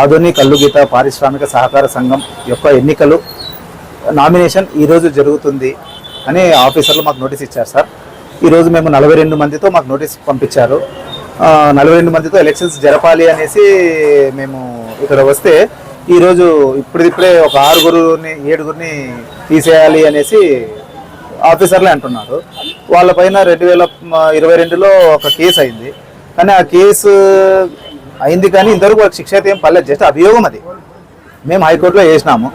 ఆధునిక కల్లుగీత పారిశ్రామిక సహకార సంఘం యొక్క ఎన్నికలు నామినేషన్ ఈరోజు జరుగుతుంది అని ఆఫీసర్లు మాకు నోటీస్ ఇచ్చారు సార్. ఈరోజు మేము నలభై రెండు మందితో మాకు నోటీస్ పంపించారు. నలభై రెండు మందితో ఎలక్షన్స్ జరపాలి అనేసి మేము ఇక్కడ వస్తే ఈరోజు ఇప్పుడిప్పుడే ఒక ఆరుగురుని ఏడుగురిని తీసేయాలి అనేసి ఆఫీసర్లే అంటున్నారు. వాళ్ళపైన రెండు వేల ఇరవై రెండులో ఒక కేసు అయింది. కానీ ఆ కేసు అయింది కానీ ఇంతవరకు వాళ్ళకి శిక్ష అయితే ఏం పర్లేదు జస్ట్ అభియోగం అది. మేము హైకోర్టులో వేసినాము.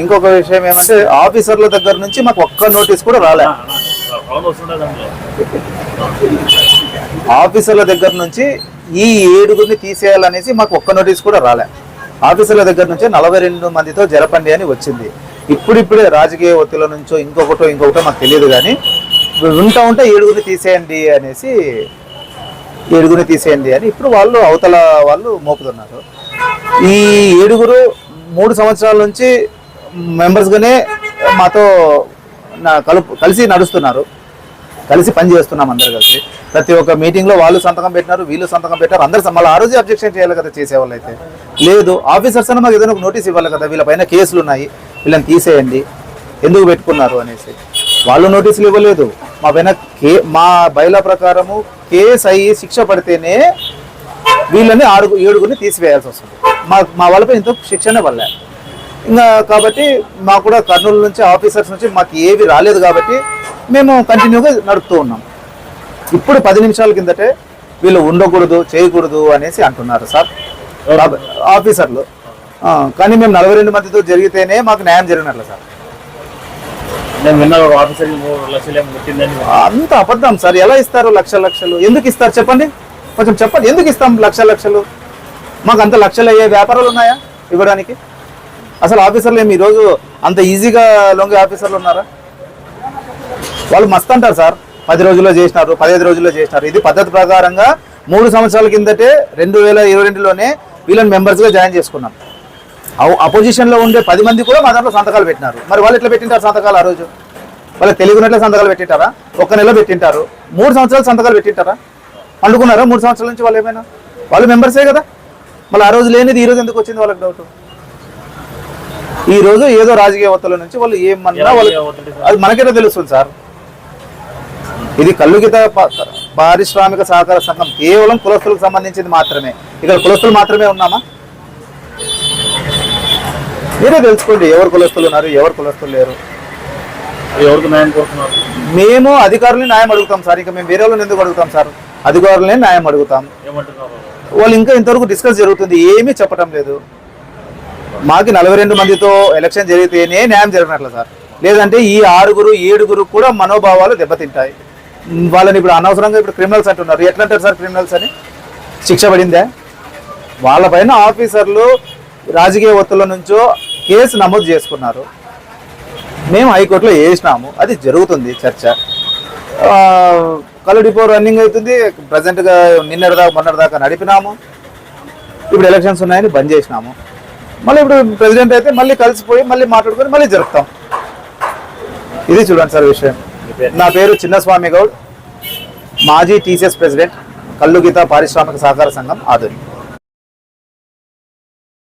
ఇంకొక విషయం ఏమంటే ఆఫీసర్ల దగ్గర నుంచి మాకు ఒక్క నోటీస్ కూడా రాలే. ఆఫీసర్ల దగ్గర నుంచి ఈ ఏడుగురిని తీసేయాలనేసి మాకు ఒక్క నోటీస్ కూడా రాలే. ఆఫీసర్ల దగ్గర నుంచి నలభై రెండు మందితో జరపండి అని వచ్చింది. ఇప్పుడిప్పుడే రాజకీయ ఒత్తిల నుంచో ఇంకొకటో ఇంకొకటో మాకు తెలియదు కానీ ఉంటా ఉంటే ఏడుగురిని తీసేయండి అనేసి ఏడుగురిని తీసేయండి అని ఇప్పుడు వాళ్ళు అవతల వాళ్ళు మోపుతున్నారు. ఈ ఏడుగురు మూడు సంవత్సరాల నుంచి మెంబర్స్గానే మాతో నా కలుపు కలిసి నడుస్తున్నారు. కలిసి పని చేస్తున్నాం అందరు కలిసి. ప్రతి ఒక్క మీటింగ్లో వాళ్ళు సంతకం పెట్టినారు వీళ్ళు సంతకం పెట్టారు అందరు మళ్ళీ ఆ రోజే అబ్జెక్షన్ చేయాలి కదా చేసేవాళ్ళు అయితే లేదు ఆఫీసర్స్ అని మాకు ఏదైనా ఒక నోటీస్ ఇవ్వాలి కదా వీళ్ళపైన కేసులు ఉన్నాయి వీళ్ళని తీసేయండి ఎందుకు పెట్టుకున్నారు అనేసి. వాళ్ళు నోటీసులు ఇవ్వలేదు. మా పైన కే మా బయల ప్రకారము కేసు అయ్యి శిక్ష పడితేనే వీళ్ళని ఆరుగు ఏడుగురిని తీసివేయాల్సి వస్తుంది. మా మా వాళ్ళపై ఇంత శిక్షనే వల్ల. ఇంకా కాబట్టి మాకు కూడా కర్నూలు నుంచి ఆఫీసర్స్ నుంచి మాకు ఏవి రాలేదు కాబట్టి మేము కంటిన్యూగా నడుపుతూ ఉన్నాం. ఇప్పుడు పది నిమిషాల కిందటే వీళ్ళు ఉండకూడదు చేయకూడదు అనేసి అంటున్నారు సార్. ఆఫీసర్లు. కానీ మేము నలభై రెండు మందితో జరిగితేనే మాకు న్యాయం జరిగినట్లు సార్ నేను విన్నా ఒక ఆఫీసర్కి మూడు లక్షలు ఏమో ముట్టిందని అంత అబద్ధం సార్. ఎలా ఇస్తారు లక్ష లక్షలు? ఎందుకు ఇస్తారు చెప్పండి? కొంచెం చెప్పండి. ఎందుకు ఇస్తాం లక్ష లక్షలు? మాకు అంత లక్షలు అయ్యే వ్యాపారాలు ఉన్నాయా ఇవ్వడానికి? అసలు ఆఫీసర్లు ఏమి ఈరోజు అంత ఈజీగా లొంగే ఆఫీసర్లు ఉన్నారా? వాళ్ళు మస్తు అంటారు సార్. పది రోజుల్లో చేసినారు పదిహేను రోజుల్లో చేసినారు. ఇది పద్ధతి ప్రకారంగా మూడు సంవత్సరాల కిందటే రెండు వేల ఇరవై రెండులోనే వీళ్ళని మెంబర్స్గా జాయిన్ చేసుకున్నాం. అపోజిషన్లో ఉండే పది మంది కూడా మా దాంట్లో సంతకాలు పెట్టినారు. మరి వాళ్ళు ఎట్లా పెట్టింటారు సంతకాలు ఆ రోజు? వాళ్ళకి తెలియకున్నట్లే సంతకాలు పెట్టింటారా? ఒక్క నెల పెట్టింటారు. మూడు సంవత్సరాలు సంతకాలు పెట్టింటారా? పండుకున్నారా మూడు సంవత్సరాల నుంచి వాళ్ళు ఏమైనా? వాళ్ళు మెంబర్సే కదా? మళ్ళీ ఆ రోజు లేనిది ఈ రోజు ఎందుకు వచ్చింది వాళ్ళకి డౌట్ ఈ రోజు ఏదో రాజకీయ ఒత్తుల నుంచి వాళ్ళు ఏమన్నా వాళ్ళు. అది మనకైతే తెలుస్తుంది సార్. ఇది కల్లుగిత పారిశ్రామిక సహకార సంఘం కేవలం కులస్తులకు సంబంధించింది మాత్రమే. ఇక్కడ కులస్తులు మాత్రమే ఉన్నామా? మీరే తెలుసుకోండి ఎవరు కులస్తులు ఉన్నారు ఎవరు కులస్తులు లేరు. ఎవరికి న్యాయం కోరుతున్నారు? మేము అధికారులని న్యాయం అడుగుతాం సార్ ఇంకా మేము వేరే వాళ్ళని ఎందుకు అడుగుతాం సార్? అధికారులనే న్యాయం అడుగుతాం. ఏమంటున్నారు? వాళ్ళు ఇంకా ఇంతవరకు డిస్కస్ జరుగుతుంది ఏమీ చెప్పటం లేదు. మాకి నలభై రెండు మందితో ఎలక్షన్ జరిగితేనే న్యాయం జరిగినట్లు సార్. లేదంటే ఈ ఆరుగురు ఏడుగురు కూడా మనోభావాలు దెబ్బతింటాయి. వాళ్ళని ఇప్పుడు అనవసరంగా ఇప్పుడు క్రిమినల్స్ అంటున్నారు. ఎట్లా అంటారు సార్ క్రిమినల్స్ అని? శిక్ష పడిందే? వాళ్ళపైన ఆఫీసర్లు రాజకీయ ఒత్తుల నుంచో కేసు నమోదు చేసుకున్నారు. మేము హైకోర్టులో వేసినాము. అది జరుగుతుంది చర్చ. కళ్ళు డిపో రన్నింగ్ అవుతుంది. ప్రజెంట్గా నిన్నటి దాకా మొన్నటి దాకా నడిపినాము. ఇప్పుడు ఎలక్షన్స్ ఉన్నాయని బంద్ చేసినాము. మళ్ళీ ఇప్పుడు ప్రెసిడెంట్ అయితే మళ్ళీ కలిసిపోయి మళ్ళీ మాట్లాడుకొని మళ్ళీ జరుపుతాం. ఇది చూడండి సార్ విషయం. పేరు? నా పేరు చిన్నస్వామి గౌడ్. మాజీ టీసీఎస్ ప్రెసిడెంట్ కల్లుగీత పారిశ్రామిక సహకార సంఘం ఆధునిక